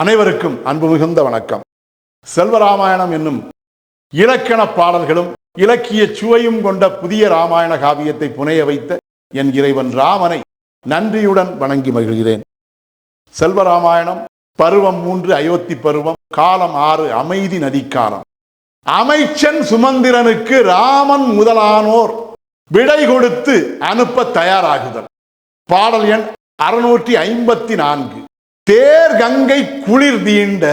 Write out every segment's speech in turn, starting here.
அனைவருக்கும் அன்பு மிகுந்த வணக்கம். செல்வராமாயணம் என்னும் இலக்கண பாடல்களும் இலக்கிய சுவையும் கொண்ட புதிய ராமாயண காவியத்தை புனைய வைத்த என் இறைவன் ராமனை நன்றியுடன் வணங்கி மகிழ்கிறேன். செல்வராமாயணம் பருவம் மூன்று அயோத்தி பருவம் காலம் ஆறு அமைதி நதிக்காலம். அமைச்சன் சுமந்திரனுக்கு ராமன் முதலானோர் விடை கொடுத்து அனுப்ப தயாராகுதல். பாடல் எண் அறுநூற்றி ஐம்பத்தி நான்கு. தேர் கங்கை குளிர் தீண்ட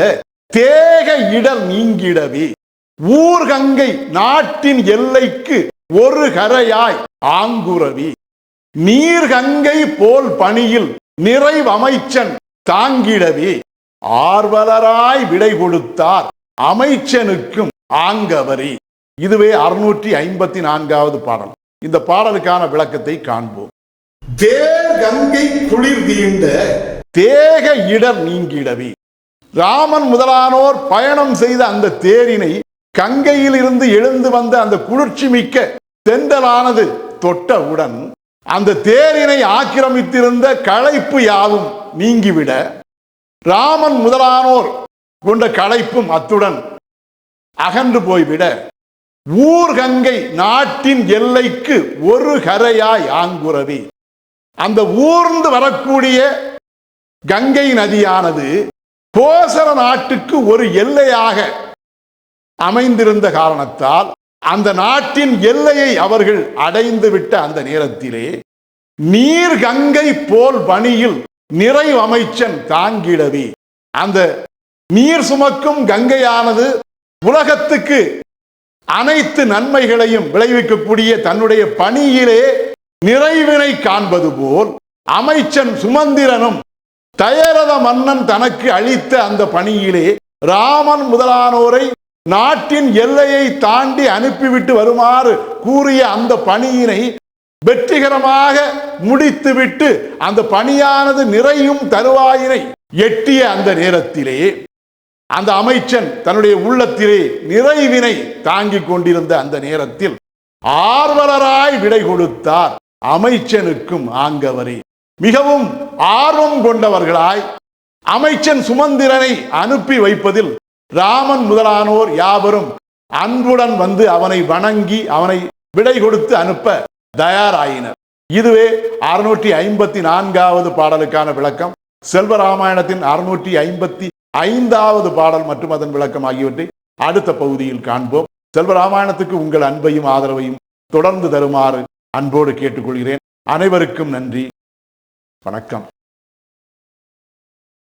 தேக இடர் நீங்கிடவே. ஊர்கங்கை நாட்டின் எல்லைக்கு ஒரு கரையாய் ஆங்குரவி நீர் கங்கை போல் பணியில் நிறைவமைச்சன் தாங்கிடவே. ஆர்வலராய் விடை கொடுத்தார் அமைச்சனுக்கும் ஆங்கவரி. இதுவே அறுநூற்றி ஐம்பத்தி நான்காவது பாடல். இந்த பாடலுக்கான விளக்கத்தை காண்போம். தேர் கங்கை குளிர் தீண்ட தேக இடர் நீங்கிடவே. ராமன் முதலானோர் பயணம் செய்த அந்த தேரினை கங்கையில் இருந்து எழுந்து வந்த அந்த குளிர்ச்சி மிக்க தெண்டலானது தொட்டவுடன் அந்த தேரினை ஆக்கிரமித்திருந்த களைப்பு யாவும் நீங்கிவிட. ராமன் முதலானோர் கொண்ட களைப்பும் அத்துடன் அகன்று போய்விட. ஊர்கங்கை நாட்டின் எல்லைக்கு ஒரு கரையாய் ஆங்குறவி. அந்த ஊர்ந்து வரக்கூடிய கங்கை நதியானது கோசல நாட்டுக்கு ஒரு எல்லையாக அமைந்திருந்த காரணத்தால் அந்த நாட்டின் எல்லையை அவர்கள் அடைந்து விட்ட அந்த நேரத்திலே நீர் கங்கை போல் பணியில் நிறைவு அமைச்சன் தாங்கிடவே. அந்த நீர் சுமக்கும் கங்கையானது உலகத்துக்கு அனைத்து நன்மைகளையும் விளைவிக்கக்கூடிய தன்னுடைய பணியிலே நிறைவினை காண்பது போல் அமைச்சன் சுமந்திரனும் தயரத மன்னன் தனக்கு அளித்த அந்த பணியிலே ராமன் முதலானோரை நாட்டின் எல்லையை தாண்டி அனுப்பிவிட்டு வருமாறு கூறிய அந்த பணியினை வெற்றிகரமாக முடித்துவிட்டு அந்த பணியானது நிறையும் தருவாயினை எட்டிய அந்த நேரத்திலே அந்த அமைச்சன் தன்னுடைய உள்ளத்திலே நிறைவினை தாங்கிக் கொண்டிருந்த அந்த நேரத்தில் ஆர்வலராய் விடை கொடுத்தார் அமைச்சனுக்கும் ஆங்கவரே. மிகவும் ஆர்வம் கொண்டவர்களாய் அமைச்சன் சுமந்திரனை அனுப்பி வைப்பதில் ராமன் முதலானோர் யாவரும் அன்புடன் வந்து அவனை வணங்கி அவனை விடை கொடுத்து அனுப்ப தயாராயினர். இதுவே அறுநூற்றி ஐம்பத்தி நான்காவது பாடலுக்கான விளக்கம். செல்வராமாயணத்தின் அறுநூற்றி ஐம்பத்தி ஐந்தாவது பாடல் மற்றும் அதன் விளக்கம் ஆகியவற்றை அடுத்த பகுதியில் காண்போம். செல்வராமாயணத்துக்கு உங்கள் அன்பையும் ஆதரவையும் தொடர்ந்து தருமாறு அன்போடு கேட்டுக்கொள்கிறேன். அனைவருக்கும் நன்றி. வணக்கம்.